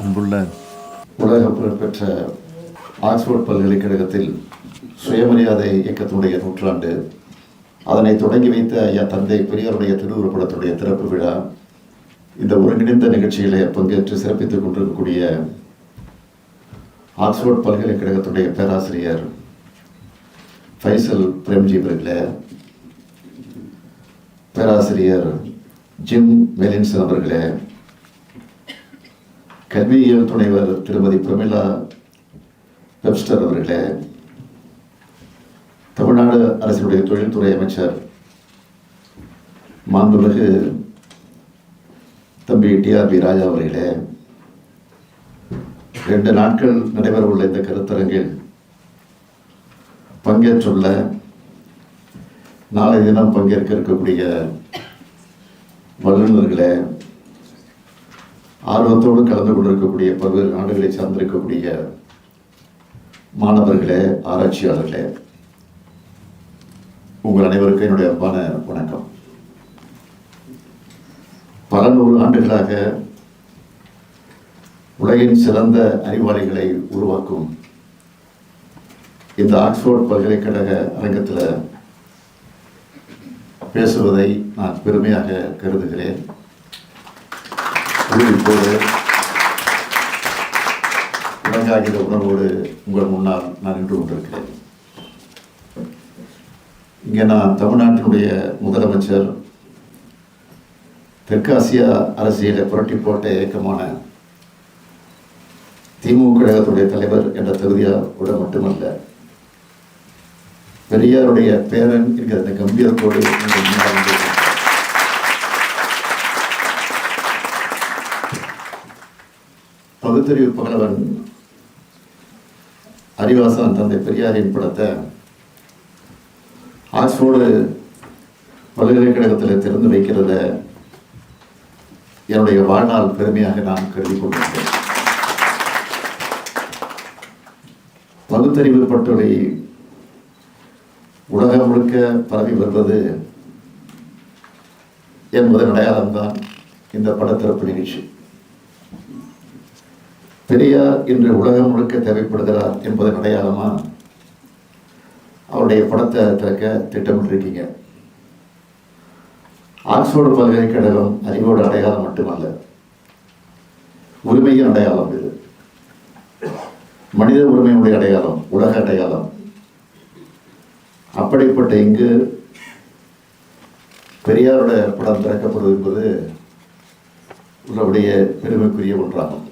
அன்புள்ள உலக புகழ்பெற்ற ஆக்ஸ்போர்ட் பல்கலைக்கழகத்தில் சுயமரியாதை இயக்கத்தினுடைய நூற்றாண்டு அதனை தொடங்கி வைத்த ஐயா தந்தை பெரியாருடைய திருவுருப்படத்துடைய திறப்பு விழா இந்த ஒருங்கிணைந்த நிகழ்ச்சிகளை பங்கேற்று சிறப்பித்துக் கொண்டிருக்கக்கூடிய ஆக்ஸ்போர்ட் பல்கலைக்கழகத்துடைய பேராசிரியர் ஃபைசல் பிரேம்ஜி அவர்களே பேராசிரியர் ஜிம் மெலின்சன் அவர்களே கல்வியியல் துணைவர் திருமதி பிரமிளா வெப்ஸ்டர் அவர்களே தமிழ்நாடு அரசினுடைய தொழில்துறை அமைச்சர் மாண்புமிகு தம்பி டிஆர்பி ராஜா அவர்களே ரெண்டு நாட்கள் நடைபெறவுள்ள இந்த கருத்தரங்கில் பங்கேற்றுள்ள நாளை தினம் பங்கேற்க இருக்கக்கூடிய வல்லுநர்களே ஆர்வத்தோடு கலந்து கொண்டிருக்கக்கூடிய பல்வேறு நாடுகளை சார்ந்திருக்கக்கூடிய மாணவர்களே ஆராய்ச்சியாளர்களே உங்கள் அனைவருக்கும் என்னுடைய அன்பான வணக்கம். பல நூறு ஆண்டுகளாக உலகின் சிறந்த அறிவாளிகளை உருவாக்கும் இந்த ஆக்ஸ்போர்ட் பல்கலைக்கழக அரங்கத்தில் பேசுவதை நான் பெருமையாக கருதுகிறேன். இது இப்போது விலங்காகிற உணர்வோடு உங்கள் முன்னால் நான் நின்று கொண்டிருக்கிறேன். இங்கே நான் தமிழ்நாட்டினுடைய முதலமைச்சர் தெற்காசியா அரசியலை புரட்டி போட்ட இயக்கமான திமுக கழகத்துடைய தலைவர் என்ற தகுதியோட மட்டுமல்ல பெரியாருடைய பேரன் என்கிற இந்த கம்பீரத்தோடு உங்கள் முன்னால் பகுத்தறிவு பகலவன் அறிவாசன் தந்தை பெரியாரின் படத்தை ஆக்ஸ்போர்டு பல்கலைக்கழகத்தில் திறந்து வைக்கிறத என்னுடைய வாழ்நாள் பெருமையாக நான் கருதி கொண்டிருக்கிறேன். பகுத்தறிவு பட்டுரை உலகம் முழுக்க பரவி வருவது என்பதன் அடையாளம்தான் இந்த படத்திறப்பு நிகழ்ச்சி. பெரியார் இன்று உலகம் முழுக்க தேவைப்படுகிறார் என்பதன் அடையாளமா? அவருடைய படத்தை திறக்க திட்டமிட்டிருக்கீங்க. ஆக்ஸ்போர்டு பல்கலைக்கழகம் அறிவோட அடையாளம் மட்டுமல்ல உரிமையின் அடையாளம் இது. மனித உரிமையுடைய அடையாளம் உலக அடையாளம். அப்படிப்பட்ட இங்கு பெரியாரோட படம் திறக்கப்படுவது என்பது உள்ளபடிய பெருமைக்குரிய ஒன்றாகும்.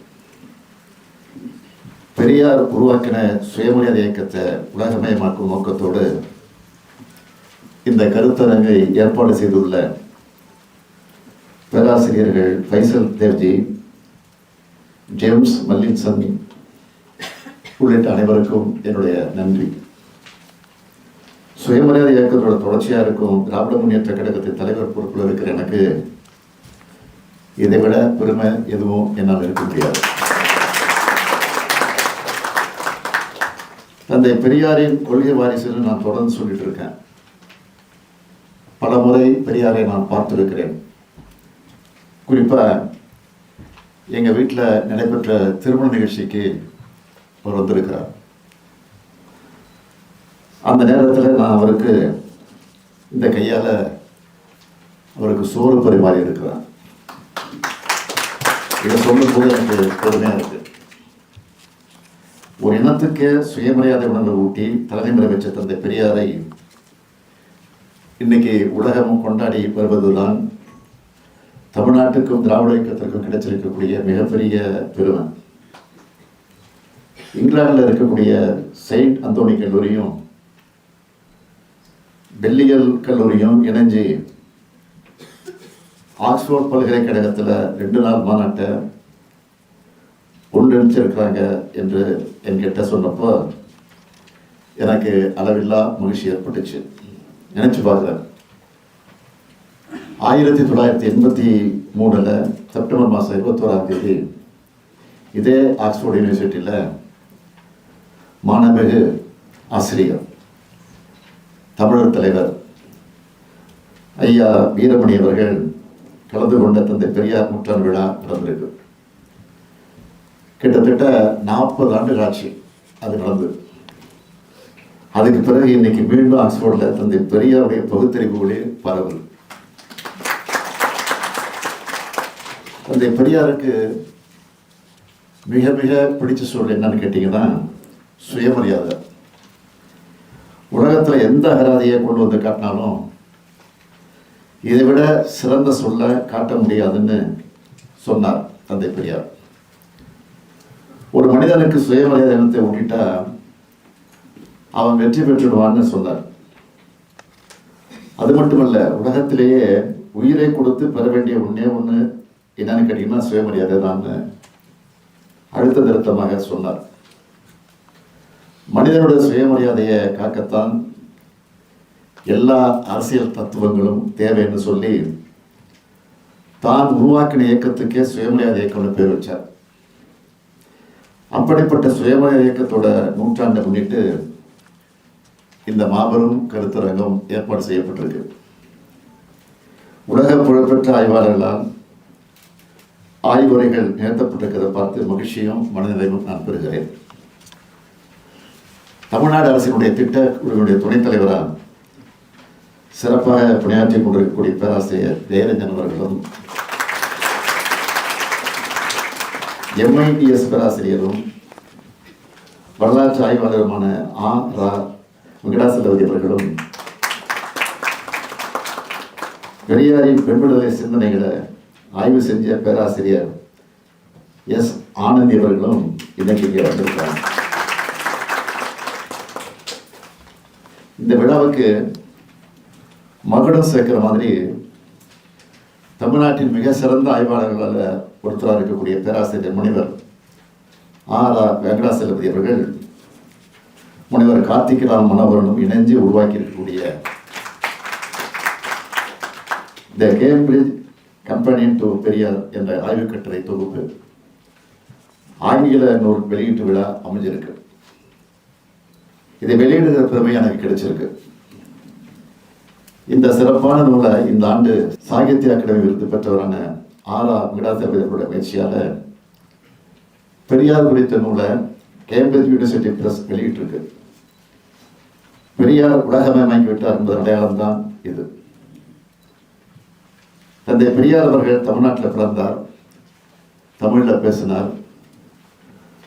பெரியார் உருவாக்கின சுயமரியாதை இயக்கத்தை உலகமயமாக்கும் நோக்கத்தோடு இந்த கருத்தரங்கை ஏற்பாடு செய்துள்ள பேராசிரியர்கள் ஃபைசல் தேவ்ஜி ஜேம்ஸ் மல்லின்சன் உள்ளிட்ட அனைவருக்கும் என்னுடைய நன்றி. சுயமரியாதை இயக்கத்தோட தொடர்ச்சியாக இருக்கும் திராவிட முன்னேற்ற கழகத்தின் தலைவர் பொறுப்பில் இருக்கிற எனக்கு இதை விட பெருமை எதுவும் என்னால் இருக்க முடியாது. தந்தை பெரியாரின் கொள்கை வாரிசுன்னு நான் தொடர்ந்து சொல்லிட்டு இருக்கேன். பல முறை பெரியாரை நான் பார்த்திருக்கிறேன். குறிப்பாக எங்கள் வீட்டில் நடைபெற்ற திருமண நிகழ்ச்சிக்கு அவர் வந்திருக்கிறார். அந்த நேரத்தில் நான் அவருக்கு இந்த கையால் அவருக்கு சோறு பரிமாறி இருக்கிறேன் இதை சொல்லும் போது எனக்கு பெருமையாக இருக்கு. ஒரு இனத்துக்கு சுயமரியாதை உணர்வை ஊட்டி தலைமுறை வச்ச தந்தை பெரியாரை இன்னைக்கு உலகமும் கொண்டாடி வருவதுதான் தமிழ்நாட்டுக்கும் திராவிட இயக்கத்திற்கும் கிடைச்சிருக்கக்கூடிய மிகப்பெரிய பெருமை. இங்கிலாந்தில் இருக்கக்கூடிய செயின்ட் அந்தோனி கல்லூரியும் பெல்லியல் கல்லூரியும் இணைஞ்சு ஆக்ஸ்போர்ட் பல்கலைக்கழகத்தில் ரெண்டு நாள் மாநாட்டை ஒன்றிணைச்சிருக்கிறாங்க என்று என்கிட்ட சொன்னப்போ எனக்கு அளவில்லா மகிழ்ச்சி ஏற்பட்டுச்சு. நினச்சி பார்க்குறேன். ஆயிரத்தி தொள்ளாயிரத்தி எண்பத்தி மூணில் செப்டம்பர் மாதம் இருபத்தோராம் தேதி இதே ஆக்ஸ்போர்ட் யூனிவர்சிட்டியில் மாணமிகு ஆசிரியர் தமிழர் தலைவர் ஐயா வீரமணி அவர்கள் கலந்து கொண்ட தந்தை பெரியார் நூற்றாண்டு விழா நடந்திருக்கு. கிட்டத்தட்ட நாற்பது ஆண்டு ஆட்சி அது நடந்தது. அதுக்கு பிறகு இன்னைக்கு மீண்டும் ஆக்ஸ்போர்டில் தந்தை பெரியாருடைய பகுத்தறிவுகளே பரவல் தந்தை பெரியாருக்கு மிக மிக பிடிச்ச சூழல் என்னன்னு கேட்டிங்கன்னா சுயமரியாதை. உலகத்தில் எந்த அகராதியை கொண்டு வந்து காட்டினாலும் இதை விட சிறந்த சொல்ல காட்ட முடியாதுன்னு சொன்னார் தந்தை பெரியார். ஒரு மனிதனுக்கு சுயமரியாதை இனத்தை ஒட்டிட்டா அவன் வெற்றி பெற்றுடுவான்னு சொன்னார். அது மட்டுமல்ல உலகத்திலேயே உயிரை கொடுத்து பெற வேண்டிய ஒன்றே ஒன்று என்னன்னு கேட்டீங்கன்னா சுயமரியாதை தான் அழுத்த திருத்தமாக சொன்னார். மனிதனுடைய சுயமரியாதையை காக்கத்தான் எல்லா அரசியல் தத்துவங்களும் தேவைன்னு சொல்லி தான் உருவாக்கின இயக்கத்துக்கே சுயமரியாதை இயக்கம்னு பேர் வச்சார். அப்படிப்பட்ட சுயமய இயக்கத்தோட நூற்றாண்டை முன்னிட்டு இந்த மாபெரும் கருத்தரங்கம் ஏற்பாடு செய்யப்பட்டிருக்கு. உலக புகழ்பெற்ற ஆய்வாளர்களால் ஆய்வுரைகள் நிகழ்த்தப்பட்டிருக்கிறத பார்த்து மகிழ்ச்சியும் மனநிலையும் நான் பெறுகிறேன். தமிழ்நாடு அரசினுடைய திட்ட குழுவினுடைய துணைத் தலைவராக சிறப்பாக பணியாற்றி கொண்டிருக்கக்கூடிய பேராசிரியர் ஜெயரஞ்சன் அவர்களும் எம்ஐடிஎஸ் பேராசிரியரும் வரலாற்று ஆய்வாளருமான ஆ ரா வெங்கடாசலவதி அவர்களும் பெரியாரின் பெண்விடுதலை சிந்தனைகளை ஆய்வு செஞ்ச பேராசிரியர் எஸ். ஆனந்தி அவர்களும் இன்னைக்கு இங்கே இந்த விழாவுக்கு மகுடம் சேர்க்கிற மாதிரி தமிழ்நாட்டின் மிக சிறந்த ஆய்வாளர்களால் ஒருத்தராக இருக்கக்கூடிய பேராசிரியர் முனிவர் ஆர் ஆர் வெங்கடாசலபதி அவர்கள் முனைவர் கார்த்திகராம் மனோகரனும் இணைஞ்சு உருவாக்கி இருக்கக்கூடிய த கேம்பிரிட்ஜ் கம்பெனியின் டு பெரியார் என்ற ஆய்வுக் கட்டுரை தொகுப்பு ஆங்கில நூல் வெளியீட்டு விழா அமைஞ்சிருக்கு. இதை வெளியிடுகிற பெருமை எனக்கு கிடைச்சிருக்கு. இந்த சிறப்பான நூலை இந்த ஆண்டு சாகித்ய அகாடமி விருது பெற்றவரான ஆர் ஆர் விடாசபதியோட முயற்சியால பெரியார் குறித்த நூலை கேம்பிரிட்ஜ் யூனிவர்சிட்டி பிரஸ் வெளியிட்டிருக்கு. பெரியார் உலகமயமாக்கி விட்டார் என்பது அடையாளம் தான் இது. தந்தை பெரியார் அவர்கள் தமிழ்நாட்டில் பிறந்தார் தமிழில் பேசினார்.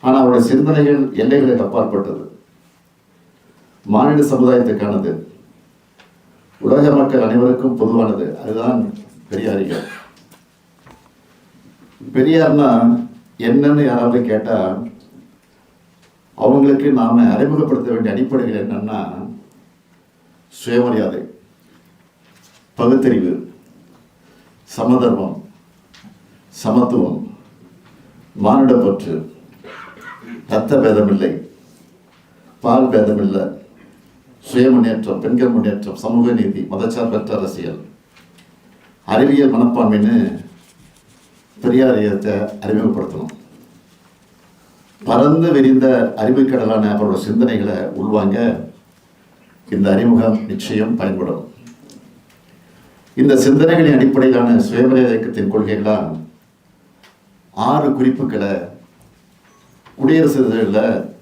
ஆனால் அவருடைய சிந்தனைகள் எல்லைகளுக்கு அப்பாற்பட்டது. மாநில சமுதாயத்துக்கானது. உலக மக்கள் அனைவருக்கும் பொதுவானது. அதுதான் பெரியாரிகள். பெரியார்னா என்னன்னு யாராவது கேட்டா அவங்களுக்கு நாம அறிமுகப்படுத்த வேண்டிய அடிப்படைகள் என்னன்னா சுயமரியாதை பகுத்தறிவு சமதர்மம் சமத்துவம் மானுடப்பற்று ரத்த பேதமில்லை பால் பேதமில்லை சுய முன்னேற்றம் பெண்கள் முன்னேற்றம் சமூக நீதி மதச்சார்பற்ற அரசியல். அறிவியல் மனப்பான்மைன்னு பெரியார் இயக்கத்தை அறிமுகப்படுத்தணும். பறந்து விரிந்த அறிவுக்கடலான அவரோட சிந்தனைகளை உள்வாங்க இந்த அறிமுகம் நிச்சயம் பயன்படும். இந்த சிந்தனைகளின் அடிப்படையிலான சுயமரியாதை இயக்கத்தின் கொள்கைகளால் ஆறு குறிப்புகளை குடியரசு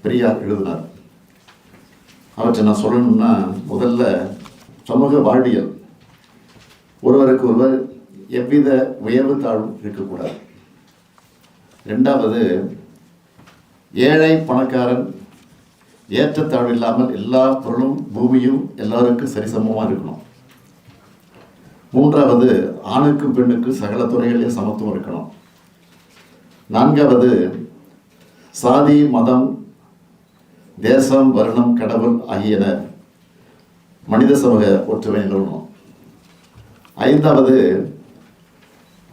பெரியார் எழுதினார். அவற்றை நான் சொல்லணும்னா முதல்ல சமூக வாழ்வியல். ஒருவருக்கு ஒருவர் எவ்வித உயர்வு தாழ்வும் இருக்கக்கூடாது. ரெண்டாவது ஏழை பணக்காரன் ஏற்றத்தாழ்வு இல்லாமல் எல்லா பொருளும் பூமியும் எல்லாருக்கும் சரிசமமாக இருக்கணும். மூன்றாவது ஆணுக்கும் பெண்ணுக்கும் சகல துறைகளிலும் சமத்துவம் இருக்கணும். நான்காவது சாதி மதம் தேசம் வருணம் கடவுள் ஆகியன மனித சமூக ஒற்றுமை நிறுவனம் ஐந்தாவது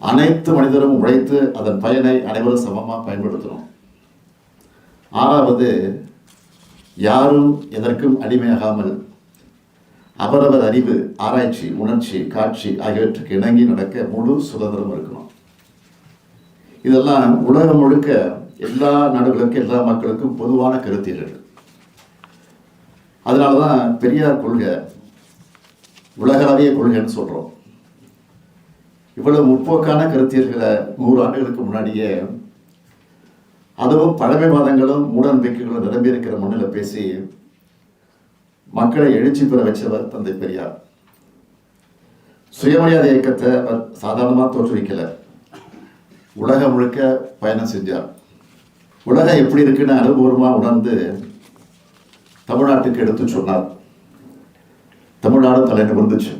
அனைத்து மனிதரும் உழைத்து அதன் பயனை அனைவரும் சமமாக பயன்படுத்தணும். ஆறாவது யாரும் எதற்கும் அடிமையாகாமல் அவரவர் அறிவு ஆராய்ச்சி உணர்ச்சி காட்சி ஆகியவற்றுக்கு இணங்கி நடக்க முழு சுதந்திரம் இருக்கணும். இதெல்லாம் உலகம் முழுக்க எல்லா நாடுகளுக்கும் எல்லா மக்களுக்கும் பொதுவான கருத்தீர்கள் அதனால தான் பெரியார் கொள்கை உலகளாவிய கொள்கைன்னு சொல்கிறோம் இவ்வளவு முற்போக்கான கருத்தியர்களை நூறு ஆண்டுகளுக்கு முன்னாடியே அதுவும் பழமைவாதங்களும் மூடநம்பிக்கைகளும் நிரம்பியிருக்கிற மண்ணில் பேசி மக்களை எழுச்சி பெற வச்சவர் தந்தை பெரியார். சுயமரியாதை இயக்கத்தை அவர் சாதாரணமாக தோற்றுவிக்கல. உலகம் முழுக்க பயணம் செஞ்சார். உலகம் எப்படி இருக்குன்னு அனுபவமாக உணர்ந்து தமிழ்நாட்டுக்கு எடுத்து சொன்னார் தமிழ்நாடு தலை நிமிர்ந்துச்சு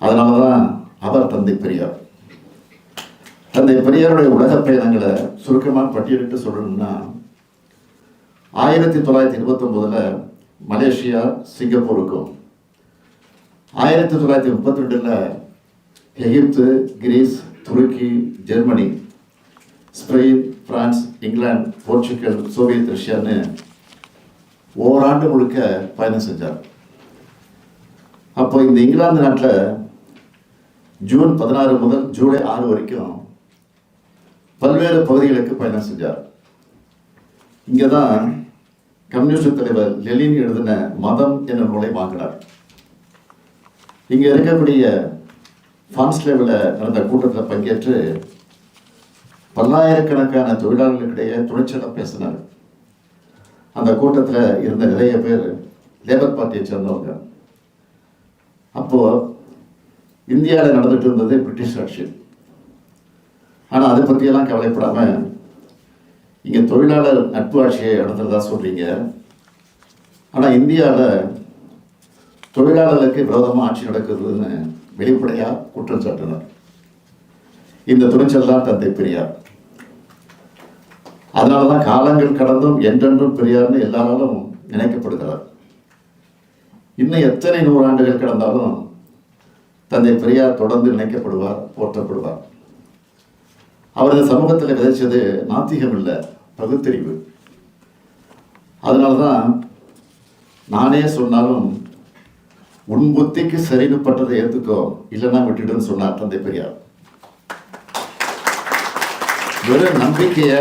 அதனால தான் அவர் தந்தை பெரியார். தந்தை பெரியாருடைய உலக பயணங்களை சுருக்கமாக பட்டியலிட்டு சொல்லணும்னா ஆயிரத்தி தொள்ளாயிரத்தி இருபத்தொம்போதில் மலேசியா சிங்கப்பூருக்கும் ஆயிரத்தி தொள்ளாயிரத்தி முப்பத்தி ரெண்டில் Egypt Greece Turkey Germany Spain France England Portugal Soviet ரஷ்யான்னு ஓராண்டு முழுக்க பயணம் செஞ்சார். அப்போ இந்த இங்கிலாந்து நாட்டில் ஜூன் பதினாறு முதல் ஜூலை ஆறு வரைக்கும் பல்வேறு பகுதிகளுக்கு பயணம் செஞ்சார். இங்கே தான் கம்யூனிஸ்ட் தலைவர் லெலின் எழுதின மதம் என்ற நூலை வாங்கினார். இங்கே இருக்கக்கூடிய ஃபான்ஸ்லேவில் நடந்த கூட்டத்தில் பங்கேற்று பல்லாயிரக்கணக்கான தொழிலாளர்களுக்கிடையே துணிச்சலாக பேசினார். அந்த கூட்டத்தில் இருந்த நிறைய பேர் லேபர் பார்ட்டியை சேர்ந்தவங்க. அப்போது இந்தியாவில் நடந்துட்டு இருந்தது பிரிட்டிஷ் ஆட்சி. ஆனால் அதை பற்றியெல்லாம் கவலைப்படாமல் இங்கே தொழிலாளர் நட்பு ஆட்சியை நடத்துகிறதா சொல்கிறீங்க ஆனால் இந்தியாவில் தொழிலாளர்களுக்கு விரோதமாக ஆட்சி நடக்குதுன்னு வெளிப்படையாக குற்றம் சாட்டினார் இந்த துணிச்சல் தான் தந்தை பெரியார். அதனால தான் காலங்கள் கடந்தும் என்றென்றும் பெரியார்னு எல்லாராலும் நினைக்கப்படுகிறார். இன்னும் எத்தனை நூறாண்டுகள் கடந்தாலும் தந்தை பெரியார் தொடர்ந்து நினைக்கப்படுவார் போற்றப்படுவார். அவரது சமூகத்தில் விதைச்சது நாத்திகம் இல்லை பகுத்தறிவு. அதனால தான் நானே சொன்னாலும் உன் புத்திக்கு சரின்னு பட்டதை ஏற்றுக்கோ இல்லைன்னா விட்டுடுன்னு சொன்னார் தந்தை பெரியார். வெறும் நம்பிக்கையை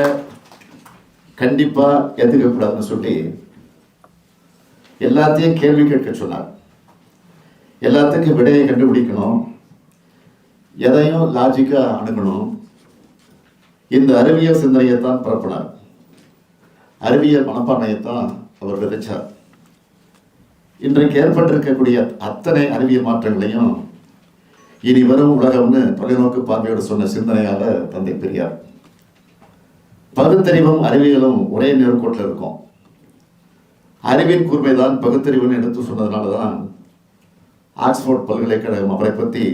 கண்டிப்பா ஏத்துக்க கூடாதுன்னு சொல்லி எல்லாத்தையும் கேள்வி கேட்க சொன்னார். எல்லாத்துக்கும் விடையை கண்டுபிடிக்கணும். எதையும் லாஜிக்கா அணுகணும். இந்த அறிவியல் சிந்தனையை தான் பரப்பினார். அறிவியல் மனப்பான்மையைத்தான் அவர் விதைச்சார். இன்றைக்கு ஏற்பட்டிருக்கக்கூடிய அத்தனை அறிவியல் மாற்றங்களையும் இனி வரும் உலகம்னு தொலைநோக்கு பார்வையோடு சொன்ன சிந்தனையால தந்தை பெரியார். பகுத்தறிவும் அறிவியலும் ஒரே நேர்கோட்டில் இருக்கும். அறிவின் கூர்மைதான் பகுத்தறிவுன்னு எடுத்து சொன்னதுனால தான் ஆக்ஸ்போர்ட் பல்கலைக்கழகம் அவரை பற்றி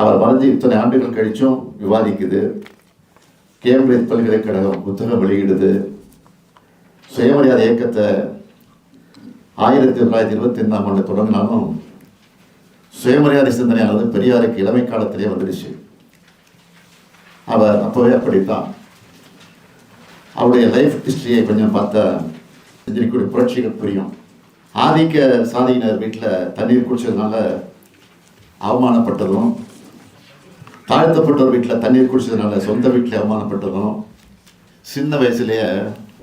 அவர் வரைஞ்சி இத்தனை ஆண்டுகள் கழிச்சும் விவாதிக்குது. கேம்பிரிட்ஜ் பல்கலைக்கழகம் புத்தகம் வெளியிடுது. சுயமரியாதை இயக்கத்தை ஆயிரத்தி தொள்ளாயிரத்தி இருபத்தி ஐந்தாம் ஆண்டு தொடங்கினாலும் சுயமரியாதை சிந்தனையானது பெரியாருக்கு இளமை காலத்திலே வந்துடுச்சு. அவர் அப்போவே அப்படித்தான். அவருடைய லைஃப் ஹிஸ்ட்ரியை கொஞ்சம் பார்த்தா செஞ்சிருக்கக்கூடிய புரட்சிகள் புரியும். ஆதிக்க சாதியினர் வீட்டில் தண்ணீர் குடிச்சதுனால அவமானப்பட்டதும் தாழ்த்தப்பட்டவர் வீட்டில் தண்ணீர் குடிச்சதுனால சொந்த வீட்டில் அவமானப்பட்டதும் சின்ன வயசுலேயே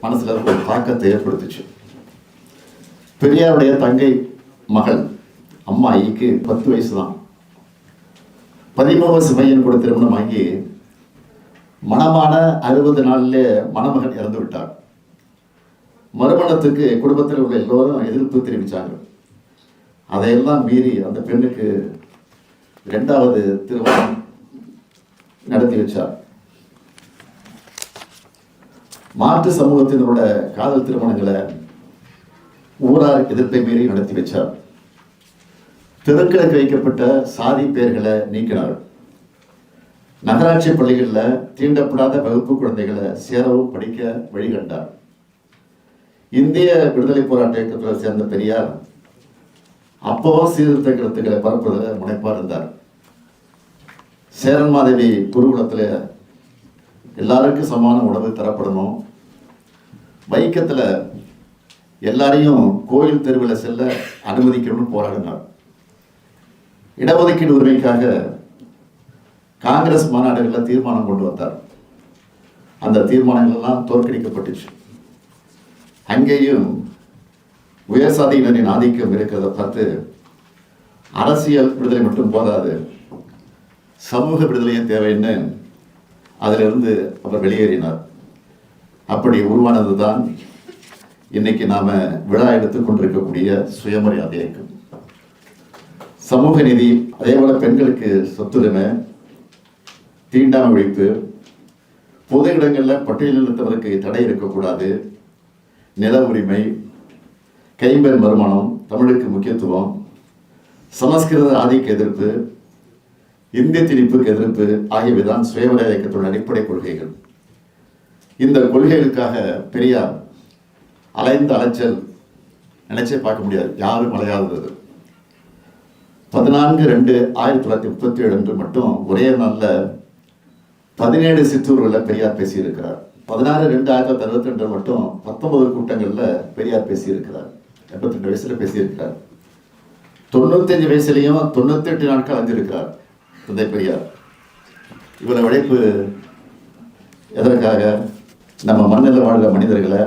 மனசில் ஒரு தாக்கத்தை ஏற்படுத்துச்சு. பெரியாருடைய தங்கை மகள் அம்மாயிக்கு பத்து வயசு தான் பதிமூணு வயசு பையன் கூட திருமணம் ஆகி மணமான அறுபது நாளிலே மணமகன் இறந்து விட்டார். மறுமணத்துக்கு குடும்பத்தில் உள்ள எல்லோரும் எதிர்ப்பு தெரிவித்தாங்க அதையெல்லாம் மீறி அந்த பெண்ணுக்கு ரெண்டாவது திருமணம் நடத்தி வச்சார். மாற்று சமூகத்தினரோட காதல் திருமணங்களை ஊரார் எதிர்ப்பை மீறி நடத்தி வச்சார். தெருக்கிழக்கு வைக்கப்பட்ட சாதி பெயர்களை நீக்கினார் நகராட்சி பள்ளிகளில் தீண்டப்படாத வகுப்பு குழந்தைகளை சேரவும் படிக்க வழிகண்டார். இந்திய விடுதலை போராட்ட இயக்கத்தில் சேர்ந்த பெரியார் அப்பவும் சீர்திருத்த கருத்துக்களை பரப்புவதில் முனைப்பாக இருந்தார். சேரன் மாதவி குருகுலத்தில் எல்லாருக்கும் சமான உணவு தரப்படணும். வைக்கத்தில் எல்லாரையும் கோயில் தெருவில் செல்ல அனுமதிக்கணும்னு போராடினார். இடஒதுக்கீடு உரிமைக்காக காங்கிரஸ் மாநாடுகளில் தீர்மானம் கொண்டு வந்தார். அந்த தீர்மானங்கள்லாம் தோற்கடிக்கப்பட்டுச்சு. அங்கேயும் உயர் சாதியினரின் ஆதிக்கம் இருக்கிறத பார்த்து அரசியல் விடுதலை மட்டும் போதாது சமூக விடுதலையும் தேவைன்னு அதிலிருந்து அவர் வெளியேறினார். அப்படி உருவானது தான் இன்னைக்கு நாம் விழா எடுத்துக் கொண்டிருக்கக்கூடிய சுயமரியாதை இயக்கம் சமூக நீதி அதே போல பெண்களுக்கு சொத்துரிமை தீண்டாமை ஒழிப்பு பொது இடங்களில் பட்டியலினத்தவருக்கு தடை இருக்கக்கூடாது. நில உரிமை கைம்பெண் வருமானம் தமிழுக்கு முக்கியத்துவம் சமஸ்கிருத ஆதிக்க எதிர்ப்பு இந்திய திணிப்புக்கு எதிர்ப்பு ஆகியவைதான் சுயமரியாதை இயக்கத்தோட அடிப்படை கொள்கைகள். இந்த கொள்கைகளுக்காக பெரியார் அலைந்த அலைச்சல் நினைச்சே பார்க்க முடியாது. யாரும் அலையாதது. பதினான்கு ரெண்டு ஆயிரத்தி தொள்ளாயிரத்தி முப்பத்தி ஏழு அன்று மட்டும் ஒரே நாளில் பதினேழு சிற்றூர்களில் பெரியார் பேசியிருக்கிறார். பதினாறு ரெண்டு ஆயிரத்தி தொள்ளாயிரத்தி அறுபத்தி ரெண்டு மட்டும் பத்தொன்பது கூட்டங்களில் பெரியார் பேசியிருக்கிறார். எண்பத்தி ரெண்டு பேசியிருக்கிறார். தொண்ணூத்தஞ்சு வயசுலையும் தொண்ணூத்தெட்டு நாட்கள் அஞ்சிருக்கிறார் தந்தை பெரியார். இவரை உழைப்பு எதற்காக? நம்ம மண்ணில் வாழ்கிற மனிதர்களை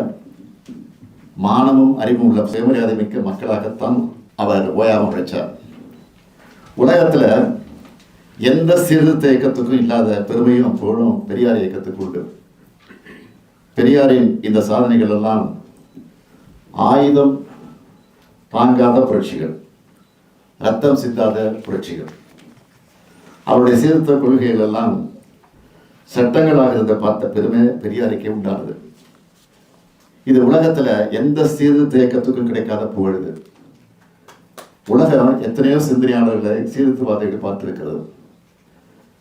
மானமும் அறிவும் உள்ள சுயமரியாதை மிக்க மக்களாகத்தான் அவர் ஓயாமல் உழைச்சார். உலகத்தில் எந்த சீர்திருத்த இயக்கத்துக்கும் இல்லாத பெருமையும் புகழும் பெரியார் இயக்கத்துக்கு உண்டு. பெரியாரின் இந்த சாதனைகள் எல்லாம் ஆயுதம் தாங்காத புரட்சிகள் ரத்தம் சிந்தாத புரட்சிகள். அவருடைய சீர்திருத்த கொள்கைகள் எல்லாம் சட்டங்களாக இருந்த பார்த்த பெருமை பெரியாருக்கே உண்டானது. இது உலகத்துல எந்த சீர்திருத்த இயக்கத்துக்கும் கிடைக்காத புகழுது. உலகம் எத்தனையோ சிந்தனையாளர்களை சீர்திருத்தவாதிகள் பார்த்திருக்கிறது.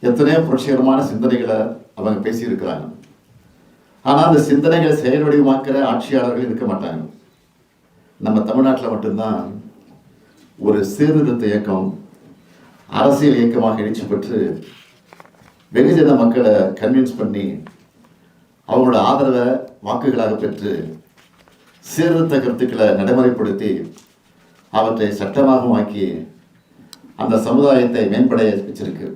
எத்தனையோ புரட்சிகரமான சிந்தனைகளை அவங்க பேசியிருக்கிறாங்க. ஆனால் அந்த சிந்தனைகளை செயல் வடிவமாக்கிற ஆட்சியாளர்கள் இருக்க மாட்டாங்க. நம்ம தமிழ்நாட்டில் மட்டும்தான் ஒரு சீர்திருத்த இயக்கம் அரசியல் இயக்கமாக எழுச்சி பெற்று வெகுஜன மக்களை கன்வின்ஸ் பண்ணி அவங்களோட ஆதரவை வாக்குகளாக பெற்று சீர்திருத்த கருத்துக்களை நடைமுறைப்படுத்தி அவற்றை சட்டமாகவும் ஆக்கி அந்த சமுதாயத்தை மேம்படைய வச்சிருக்கு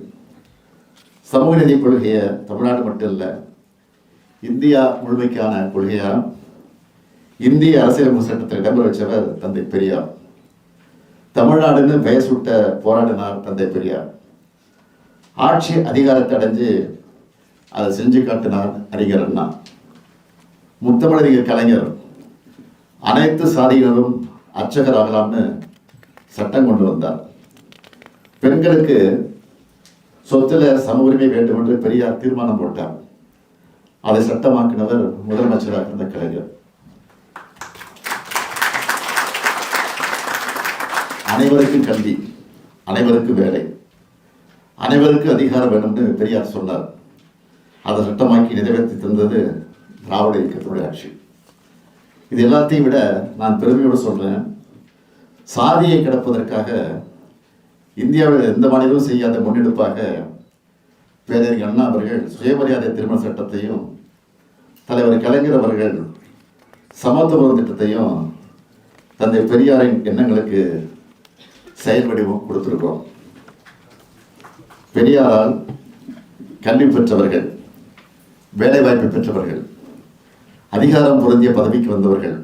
சமூக நீதி கொள்கையை தமிழ்நாடு மட்டும் இல்லை இந்தியா முழுமைக்கான கொள்கையாக இந்திய அரசியலமைப்பு சட்டத்தில் இடம்பெற வச்சவர் தந்தை பெரியார். தமிழ்நாடுன்னு பெயர் சுட்ட போராடினார் தந்தை பெரியார். ஆட்சி அதிகாரத்தை அடைஞ்சு அதை செஞ்சு காட்டினார் அறிஞர் அண்ணா. முத்தமிழறிஞர் கலைஞர் அனைத்து சாதியினரும் அர்ச்சகர் ஆகலாம்னு சட்டம் கொண்டு வந்தார். பெண்களுக்கு சொத்துல சம உரிமை வேண்டும் என்று பெரியார் தீர்மானம் போட்டார். அதை சட்டமாக்கினவர் முதலமைச்சராக இருந்த கலைஞர். அனைவருக்கும் கல்வி அனைவருக்கும் வேலை அனைவருக்கும் அதிகாரம் வேணும்னு பெரியார் சொன்னார். அதை சட்டமாக்கி நிறைவேற்றி தந்தது திராவிட இயக்கத்தினுடைய ஆட்சி. இது எல்லாத்தையும் விட நான் பெருமையோடு சொல்றேன் சாதியை கிடப்பதற்காக இந்தியாவில் எந்த மாநிலமும் செய்யாத முன்னெடுப்பாக பேரறிஞர் அண்ணா அவர்கள் சுயமரியாதை திருமண சட்டத்தையும் தலைவர் கலைஞர் அவர்கள் சமத்துவ திட்டத்தையும் தந்தை பெரியாரின் எண்ணங்களுக்கு செயல் வடிவம் பெரியாரால் கல்வி பெற்றவர்கள் வேலைவாய்ப்பு பெற்றவர்கள் அதிகாரம் பொருந்திய பதவிக்கு வந்தவர்கள்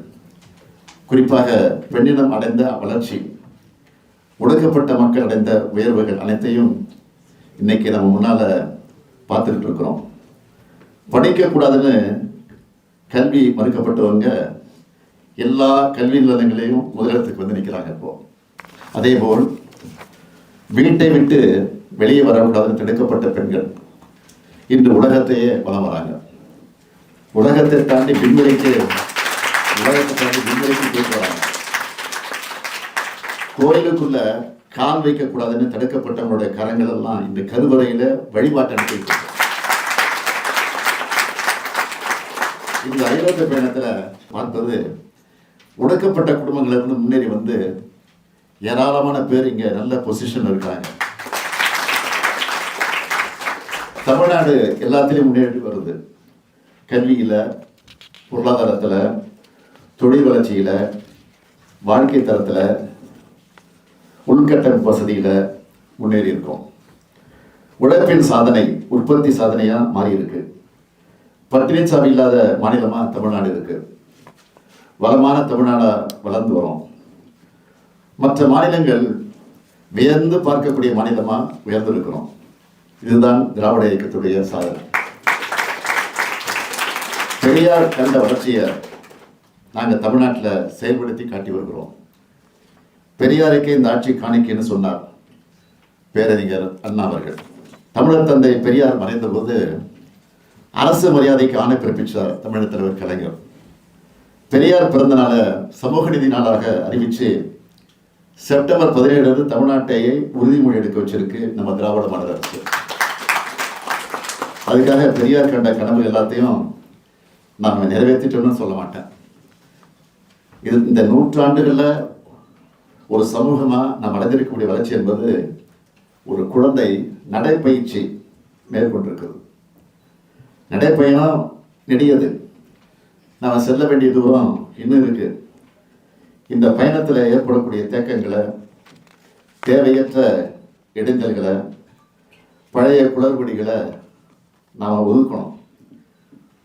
குறிப்பாக பெண்ணினம் அடைந்த வளர்ச்சி ஒடுக்கப்பட்ட மக்கள் அடைந்த உயர்வுகள் அனைத்தையும் இன்னைக்கு நம்ம முன்னால பார்த்துக்கிட்டு இருக்கிறோம். படிக்கக்கூடாதுன்னு கல்வி மறுக்கப்பட்டவங்க எல்லா கல்வி நிலையங்களையும் முதலிடத்துக்கு வந்து நிற்கிறாங்க இப்போ. அதேபோல் வீட்டை விட்டு வெளியே வரக்கூடாதுன்னு தடுக்கப்பட்ட பெண்கள் இன்று உலகத்தையே வலம் வராங்க. உலகத்தை தாண்டி விண்வெளிக்கு உலகத்தை தாண்டி விண்வெளிக்கு போயிட்டு வராங்க. கோயிலுக்குள்ள கால் வைக்கக்கூடாதுன்னு தடுக்கப்பட்டவங்களுடைய கரங்கள் எல்லாம் இந்த கருவறையில வழிபாட்டு இந்த ஐரோப்பிய பயணத்துல பார்த்தது ஒடுக்கப்பட்ட குடும்பங்களிலிருந்து முன்னேறி வந்து ஏராளமான பேர் இங்க நல்ல பொசிஷன் இருக்காங்க. தமிழ்நாடு எல்லாத்திலையும் முன்னேறி வருது. கல்வியில பொருளாதாரத்துல தொழில் வளர்ச்சியில வாழ்க்கை தரத்துல உள்கட்டமைப்பு வசதியில் முன்னேறி இருக்கோம் உழைப்பின் சாதனை உற்பத்தி சாதனையாக மாறி இருக்கு பட்டினிச்சாமி இல்லாத மாநிலமாக தமிழ்நாடு இருக்கு. வளமான தமிழ்நாடாக வளர்ந்து வரும். மற்ற மாநிலங்கள் வியந்து பார்க்கக்கூடிய மாநிலமாக உயர்ந்திருக்கிறோம். இதுதான் திராவிட இயக்கத்துடைய சாதனை. பெரியார் கண்ட வளர்ச்சியை நாங்கள் தமிழ்நாட்டில் செயல்படுத்தி காட்டி வருகிறோம். பெரியாருக்கே இந்த ஆட்சி காணிக்கைன்னு சொன்னார் பேரறிஞர் அண்ணா அவர்கள். தமிழர் தந்தை பெரியார் மறைந்தபோது அரசு மரியாதைக்கு ஆணை பிறப்பிச்சார் தமிழர் தலைவர் கலைஞர். பெரியார் பிறந்த நாளை சமூக நீதி நாளாக அறிவித்து செப்டம்பர் பதினேழு தமிழ்நாட்டையே உறுதிமொழி எடுக்க வச்சிருக்கு நம்ம திராவிட மாநில அரசு. அதுக்காக பெரியார் கண்ட கனவு எல்லாத்தையும் நாம் நிறைவேற்றிட்டோம்னு சொல்ல மாட்டேன். இது இந்த நூற்றாண்டுகளில் ஒரு சமூகமாக நாம் அடைந்திருக்கக்கூடிய வளர்ச்சி என்பது ஒரு குழந்தை நடைப்பயிற்சி மேற்கொண்டிருக்கிறது. நடைப்பயணம் நெடியது. நாம் செல்ல வேண்டிய தூரம் இன்னும் இருக்கு. இந்த பயணத்தில் ஏற்படக்கூடிய தேக்கங்களை தேவையற்ற இடைஞ்சல்களை பழைய குளறுபடிகளை நாம் ஒதுக்கணும்.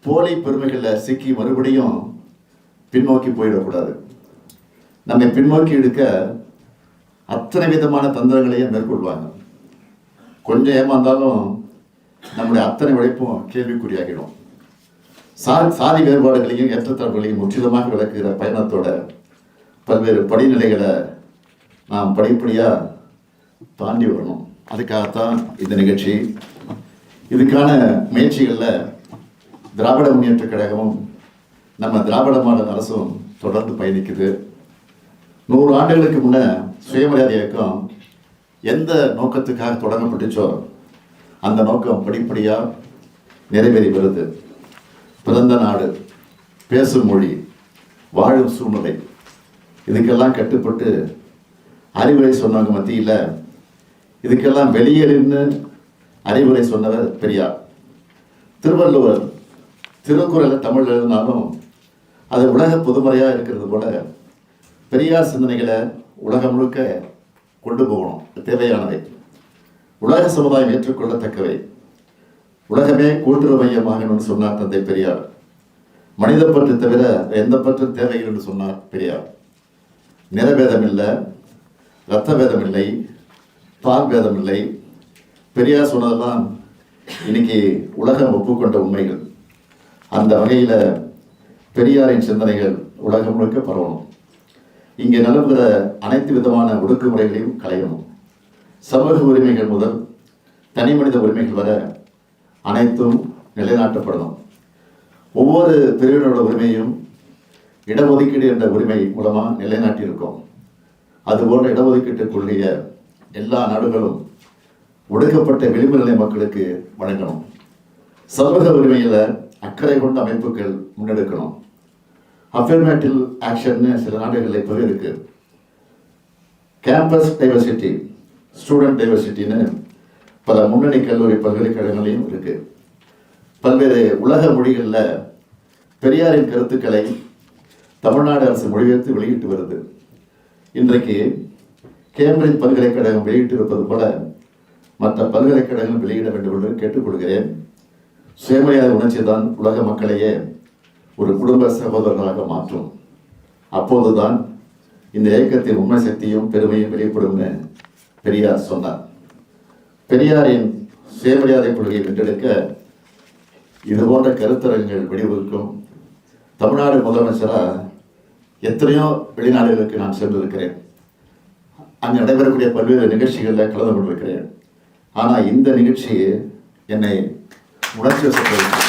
போலி பெருமைகளில் சிக்கி மறுபடியும் பின்னோக்கி போயிடக்கூடாது. நம்மை பின்னோக்கி எடுக்க அத்தனை விதமான தந்திரங்களையும் மேற்கொள்வாங்க. கொஞ்சம் ஏமாந்தாலும் நம்முடைய அத்தனை உழைப்பும் கேள்விக்குறியாகிடும். சா சாதி வேறுபாடுகளையும் ஏற்றத்தாழ்வுகளையும் முற்றிலுமாக விளக்குகிற பயணத்தோட பல்வேறு படிநிலைகளை நாம் படிப்படியாக தாண்டி வரணும். அதுக்காகத்தான் இந்த நிகழ்ச்சி. இதுக்கான முயற்சிகளில் திராவிட முன்னேற்ற கழகமும் நம்ம திராவிட மாடல் அரசும் தொடர்ந்து பயணிக்குது. நூறு ஆண்டுகளுக்கு முன்னே சுயமரியாதை இயக்கம் எந்த நோக்கத்துக்காக தொடங்கப்பட்டுச்சோ அந்த நோக்கம் படிப்படியாக நிறைவேறி வருது. பிறந்த நாடு பேசும் மொழி வாழும் சூழ்நிலை இதுக்கெல்லாம் கட்டுப்பட்டு அறிவுரை சொன்னவங்க மத்தியில் இதுக்கெல்லாம் வெளியே நின்று அறிவுரை சொன்னவர் பெரியார். திருவள்ளுவர் திருக்குறளை தமிழ் எழுதினாலும் அது உலக பொதுமறையாக இருக்கிறது போல பெரியார் சிந்தனைகளை உலகம் முழுக்க கொண்டு போகணும். தேவையானவை உலக சமுதாயம் ஏற்றுக்கொள்ளத்தக்கவை. உலகமே கூட்டுறவு மையமாகணும்னு சொன்னார் தந்தை பெரியார். மனித பற்று தவிர எந்த பற்று தேவைகள் என்று சொன்னார் பெரியார். நிறபேதம் இல்லை இரத்த பேதம் இல்லை பால் பேதம் இல்லை பெரியார் சொன்னதெல்லாம் இன்னைக்கு உலகம் ஒப்புக்கொண்ட உண்மைகள். அந்த வகையில் பெரியாரின் சிந்தனைகள் உலகம் முழுக்க பரவணும். இங்கே நிலவுகிற அனைத்து விதமான ஒடுக்குமுறைகளையும் களையணும் சமூக உரிமைகள் முதல் தனி மனித உரிமைகள் வர அனைத்தும் நிலைநாட்டப்படணும். ஒவ்வொரு பிரிவினரோட உரிமையும் இடஒதுக்கீடு என்ற உரிமை மூலமாக நிலைநாட்டியிருக்கோம். அதுபோன்ற இடஒதுக்கீட்டு கொள்கையை எல்லா நாடுகளும் ஒடுக்கப்பட்ட விளிம்பு நிலை மக்களுக்கு வழங்கணும். சமூக உரிமையில் அக்கறை கொண்ட அமைப்புகள் முன்னெடுக்கணும். அஃபர்மேட்டிவ் ஆக்ஷன்னு சில நாடுகளில் இப்போவே இருக்கு. கேம்பஸ் டைவர்சிட்டி ஸ்டூடெண்ட் டைவர்சிட்டின்னு பல முன்னணி கல்லூரி பல்கலைக்கழகங்களையும் இருக்கு. பல்வேறு உலக மொழிகளில் பெரியாரின் கருத்துக்களை தமிழ்நாடு அரசு மொழிபெயர்த்து வெளியிட்டு வருது. இன்றைக்கு கேம்பிரிட்ஜ் பல்கலைக்கழகம் வெளியிட்டிருப்பது போல மற்ற பல்கலைக்கழகங்கள் வெளியிட வேண்டும் என்று கேட்டுக்கொள்கிறேன். சுயமரியாதை உணர்ச்சி தான் உலக மக்களையே ஒரு குடும்ப சகோதரனாக மாற்றும். அப்போதுதான் இந்த இயக்கத்தின் உண்மை சக்தியும் பெருமையும் வெளிப்படும்னு பெரியார் சொன்னார். பெரியாரின் சுயமரியாதை கொள்கையை வென்றெடுக்க இது போன்ற கருத்தரங்குகள் தமிழ்நாடு முதலமைச்சராக எத்தனையோ வெளிநாடுகளுக்கு நான் சென்றிருக்கிறேன். அங்கே நடைபெறக்கூடிய பல்வேறு நிகழ்ச்சிகளில் கலந்து கொண்டிருக்கிறேன். ஆனால் இந்த நிகழ்ச்சி என்னை உணர்ச்சி வசப்படுகிறது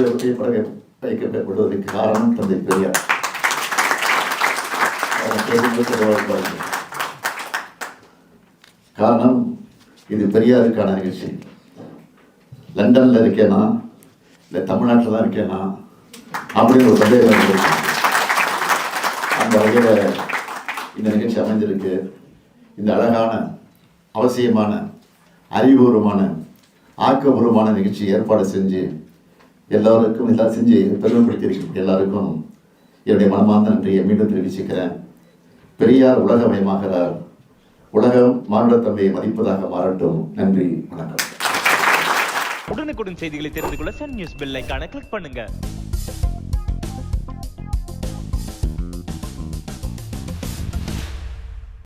அந்த உணர்ச்சி காரணம் தந்தை பெரியார். காரணம் இது பெரியாருக்கான நிகழ்ச்சி. லண்டன்ல இருக்கேனா? இல்லை தமிழ்நாட்டில் தான் இருக்கேனா? அப்படின்னு ஒரு சந்தேகம் அந்த வகையில் இந்த நிகழ்ச்சி அமைஞ்சிருக்கு. இந்த அழகான அவசியமான அறிவுபூர்வமான ஆக்கபூர்வமான நிகழ்ச்சி ஏற்பாடு செஞ்சு எல்லாருக்கும் எல்லாம் செஞ்சு பெருமைப்படுத்தியிருக்க எல்லாருக்கும் என்னுடைய மனமார்ந்த நன்றியை மீண்டும் தெரிவிச்சுக்கிறேன். பெரியார் உலகமயமாகிறார். உலகம் மானுடத்தன்மையை மதிப்பதாக மாறட்டும். நன்றி வணக்கம். உடனுக்குடன் செய்திகளை தெரிந்து கொள்ள சன் நியூஸ் பெல் ஐக்கான கிளிக் பண்ணுங்க.